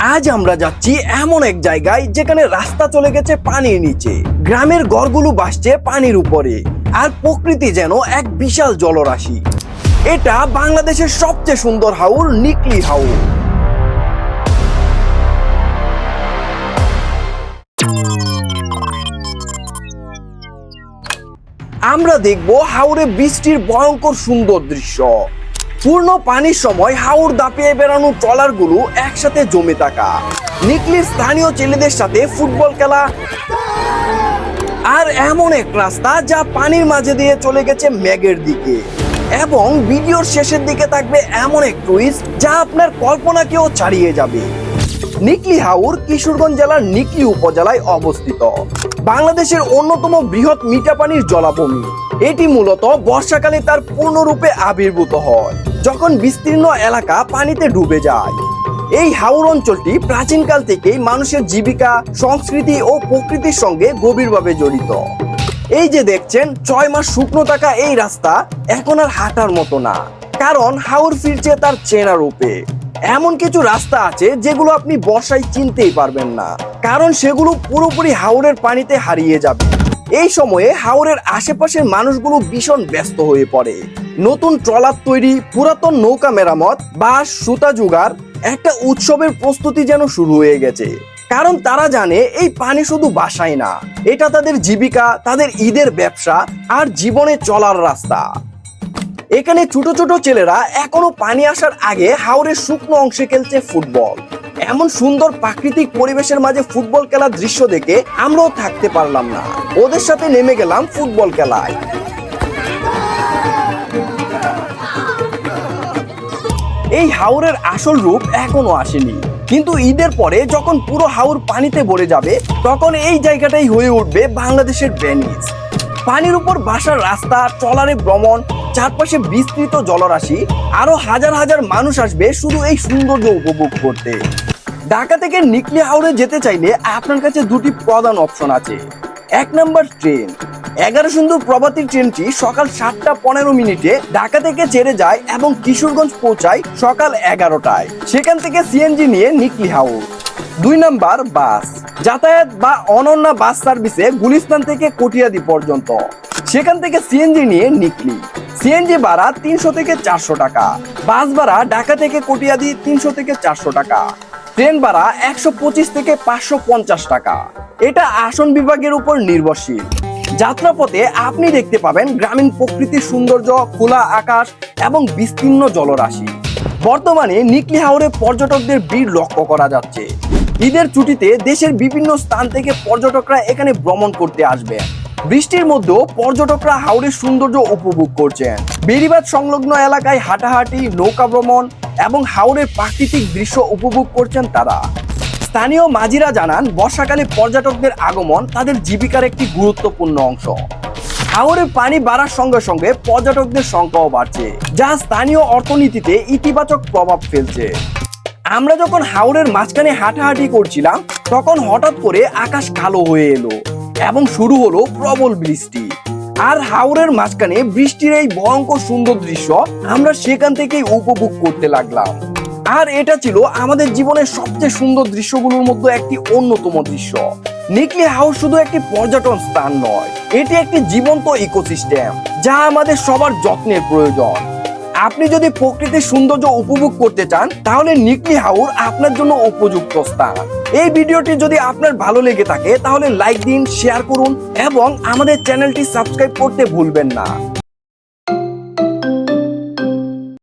আজ আমরা যাচ্ছি এমন এক জায়গায় যেখানে রাস্তা চলে গেছে পানির নিচে। গ্রামের ঘরগুলো ভাসছে পানির উপরে। আর প্রকৃতি যেন এক বিশাল জলরাশি। এটা বাংলাদেশের সবচেয়ে সুন্দর হাউর নিকলি হাউর আমরা দেখব হাওরে বৃষ্টির ভয়ঙ্কর সুন্দর দৃশ্য। পূর্ণ পানির সময় হাওড় দাপিয়ে বেড়ানো ট্রলারগুলো একসাথে জমে থাকা। নিকলির স্থানীয় ছেলেদের সাথে ফুটবল খেলা আর এমন এক রাস্তা যা পানির মাঝে দিয়ে চলে গেছে ম্যাগের দিকে। এবং ভিডিওর শেষের দিকে থাকবে এমন এক টুইস্ট যা আপনার কল্পনাকেও ছাড়িয়ে যাবে। নিকলি হাউর কিশোরগঞ্জ জেলার নিকলি উপজেলায় অবস্থিত। বাংলাদেশের অন্যতম বৃহৎ মিঠা পানির জলাভূমি। এটি মূলত বর্ষাকালে তার পূর্ণরূপে আবির্ভূত হয়, যখন বিস্তীর্ণ এলাকা পানিতে ডুবে যায়। এই হাউর অঞ্চলটি প্রাচীনকাল থেকেই মানুষের জীবিকা, সংস্কৃতি ও প্রকৃতির সঙ্গে গভীরভাবে জড়িত। এই যে দেখছেন, ছয় মাস শুকনো থাকা এই রাস্তা এখন আর হাঁটার মতো না, কারণ হাউর ফিরছে তার চেনা রূপে। এমন কিছু রাস্তা আছে যেগুলো আপনি বর্ষায় চিনতেই পারবেন না। কারণ সেগুলো পুরোপুরি হাওরের পানিতে হারিয়ে যাবে। এই সময়ে হাওরের আশেপাশের মানুষগুলো ভীষণ ব্যস্ত হয়ে পড়ে। নতুন ট্রলার তৈরি, পুরাতন নৌকা মেরামত বা সুতা জোগাড় একটা উৎসবের প্রস্তুতি যেন শুরু হয়ে গেছে। কারণ তারা জানে এই পানি শুধু বাসায় না, এটা তাদের জীবিকা, তাদের ঈদের ব্যবসা আর জীবনে চলার রাস্তা। এখানে ছোট ছোট ছেলেরা এখনও পানি আসার আগে হাওরের শুকনো অংশে খেলছে ফুটবল। এমন সুন্দর প্রাকৃতিক পরিবেশের মাঝে ফুটবল খেলার দৃশ্য দেখে আমরাও থাকতে পারলাম না। ওদের সাথে নেমে গেলাম ফুটবল খেলায়। এই হাওরের আসল রূপ এখনও আসেনি। কিন্তু ঈদের পরে যখন পুরো হাওর পানিতে ভরে যাবে, তখন এই জায়গাটাই হয়ে উঠবে বাংলাদেশের ভেনিস। পানির উপর বাসার রাস্তা, ট্রলারে ভ্রমণ চারপাশে বিস্তৃত জলরাশি, আরও হাজার হাজার মানুষ আসবে শুধু এই সৌন্দর্য উপভোগ করতে। ঢাকা থেকে নিকলি হাওড়ে যেতে চাইলে আপনার কাছে দুটি প্রধান অপশন আছে। এক নম্বর ট্রেন। এগারো সুন্দর প্রভাতী ট্রেনটি সকাল সাতটা পনেরো মিনিটে ঢাকা থেকে ছেড়ে যায় এবং কিশোরগঞ্জ পৌঁছায় সকাল এগারোটায়। সেখান থেকে সিএনজি নিয়ে নিকলি হাউস দুই নাম্বার বাস। যাতায়াত বা অনন্যা বাস সার্ভিসে গুলিস্তান থেকে কটিয়াদি পর্যন্ত। সেখান থেকে সিএনজি নিয়ে নিকলি। সিএনজি ভাড়া তিনশো থেকে চারশো টাকা, বাস ভাড়া ঢাকা থেকে কটিয়াদি তিনশো থেকে চারশো টাকা, ট্রেন ভাড়া একশো পঁচিশ থেকে পাঁচশো পঞ্চাশ টাকা। এটা আসন বিভাগের উপর নির্ভরশীল। যাত্রাপথে আপনি দেখতে পাবেন গ্রামীণ প্রকৃতির সৌন্দর্য, খোলা আকাশ এবং বিস্তীর্ণ জলরাশি। বর্তমানে নিকলি হাওরে পর্যটকদের ভিড় লক্ষ্য করা যাচ্ছে। ঈদের ছুটিতে দেশের বিভিন্ন স্থান থেকে পর্যটকরা এখানে ভ্রমণ করতে আসবেন। বৃষ্টির মধ্যেও পর্যটকরা হাওড়ের সৌন্দর্য উপভোগ করছেন। বেড়িবাদ সংলগ্ন এলাকায় হাঁটাহাঁটি, নৌকা ভ্রমণ এবং হাওড়ের প্রাকৃতিক দৃশ্য উপভোগ করছেন তারা। স্থানীয় মাঝিরা জানান, বর্ষাকালে পর্যটকদের আগমন তাদের জীবিকার একটি গুরুত্বপূর্ণ অংশ। হাওরের পানি বাড়ার সঙ্গে সঙ্গে পর্যটকদের সংখ্যাও বাড়ছে, যা স্থানীয় অর্থনীতিতে ইতিবাচক প্রভাব ফেলছে। আমরা যখন হাওরের মাঝখানে হাঁটাহাঁটি করছিলাম, তখন হঠাৎ করে আকাশ কালো হয়ে এলো। এবং শুরু হলো প্রবল বৃষ্টি। আর হাওরের মাঝখানে বৃষ্টির এই ভয়ঙ্কর সুন্দর দৃশ্য আমরা সেখান থেকেই উপভোগ করতে লাগলাম। আর এটা ছিল আমাদের জীবনের সবচেয়ে সুন্দর দৃশ্যগুলোর মধ্যে একটি অন্যতম দৃশ্য। নিকলি হাউস শুধু একটি পর্যটন স্থান নয়, এটি একটি জীবন্ত ইকোসিস্টেম যা আমাদের সবার যত্নের প্রয়োজন। আপনি যদি প্রকৃতির সৌন্দর্য উপভোগ করতে চান, তাহলে নিকলি হাউর আপনার জন্য উপযুক্ত স্থান। এই ভিডিওটি যদি আপনার ভালো লেগে থাকে, তাহলে লাইক দিন শেয়ার করুন এবং আমাদের চ্যানেলটি সাবস্ক্রাইব করতে ভুলবেন না।